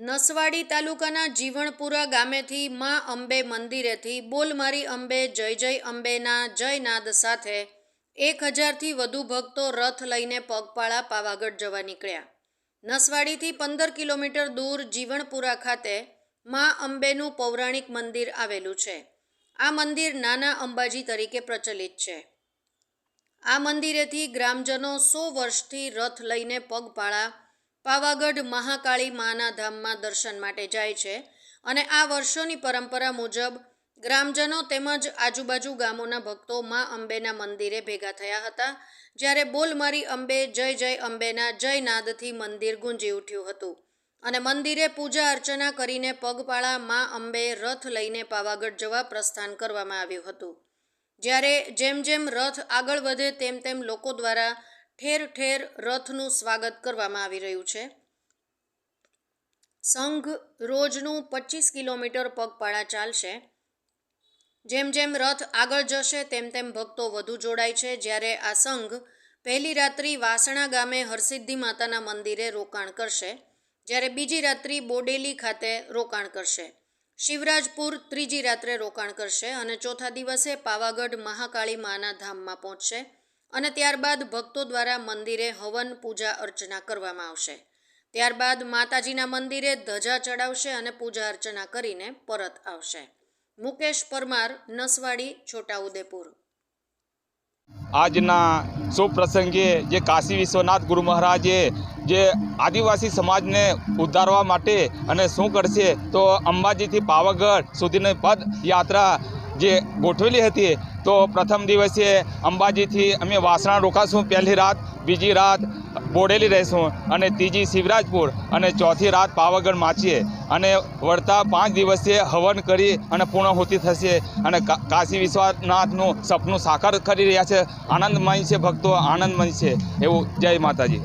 નસવાડી તાલુકાના જીવણપુરા ગામેથી મા અંબે મંદિરેથી બોલમારી અંબે, જય જય અંબેના જયનાદ સાથે એક હજારથી વધુ ભક્તો રથ લઈને પગપાળા પાવાગઢ જવા નીકળ્યા. નસવાડીથી પંદર કિલોમીટર દૂર જીવણપુરા ખાતે મા અંબેનું પૌરાણિક મંદિર આવેલું છે. આ મંદિર નાના અંબાજી તરીકે પ્રચલિત છે. આ મંદિરેથી ગ્રામજનો સો વર્ષથી રથ લઈને પગપાળા પાવાગઢ મહાકાળી માના ધામમાં દર્શન માટે જાય છે અને આ વર્ષોની પરંપરા મુજબ ગ્રામજનો તેમજ આજુબાજુ ગામોના ભક્તો મા અંબેના મંદિરે ભેગા થયા હતા, જ્યારે બોલમારી અંબે જય જય અંબેના જયનાદથી મંદિર ગુંજી ઉઠ્યું હતું. અને મંદિરે પૂજા અર્ચના કરીને પગપાળા મા અંબે રથ લઈને પાવાગઢ જવા પ્રસ્થાન કરવામાં આવ્યું હતું. જ્યારે જેમ જેમ રથ આગળ વધે તેમ તેમ લોકો દ્વારા ઠેર ઠેર રથનું સ્વાગત કરવામાં આવી રહ્યું છે. સંઘ રોજનું પચીસ કિલોમીટર પગપાળા ચાલશે. જેમ જેમ રથ આગળ જશે, તેમ તેમ ભક્તો વધુ જોડાય છે. જ્યારે આ સંઘ પહેલી રાત્રિ વાસણા ગામે હરસિદ્ધિ માતાના મંદિરે રોકાણ કરશે, જ્યારે બીજી રાત્રિ બોડેલી ખાતે રોકાણ કરશે. શિવરાજપુર ત્રીજી રાત્રે રોકાણ કરશે અને ચોથા દિવસે પાવાગઢ મહાકાળી માના ધામમાં પહોંચશે. અને ત્યારબાદ ભક્તો દ્વારા મંદિરે હવન પૂજા અર્ચના કરવામાં આવશે. ત્યારબાદ માતાજીના મંદિરે ધજા ચડાવશે અને પૂજા અર્ચના કરીને પરત આવશે. મુકેશ પરમાર, નસવાડી, છોટાઉદેપુર. આજના શુભ પ્રસંગે જે કાશી વિશ્વનાથ ગુરુ મહારાજે જે આદિવાસી સમાજને ઉદ્ધારવા માટે અને શું કરશે તો અંબાજીથી પાવાગઢ સુધીની પદયાત્રા જે ગોઠવેલી હતી, તો પ્રથમ દિવસે અંબાજીથી અમે વાસણા રોકાશું. પહેલી રાત, બીજી રાત બોડેલી રહીશું અને ત્રીજી શિવરાજપુર અને ચોથી રાત પાવાગઢ માચીએ અને વળતા પાંચ દિવસે હવન કરી અને પૂર્ણાહુતિ થશે. અને કાશી વિશ્વનાથનું સપનું સાકાર કરી રહ્યા છે. આનંદમય છે ભક્તો, આનંદમય છે. એવું જય માતાજી.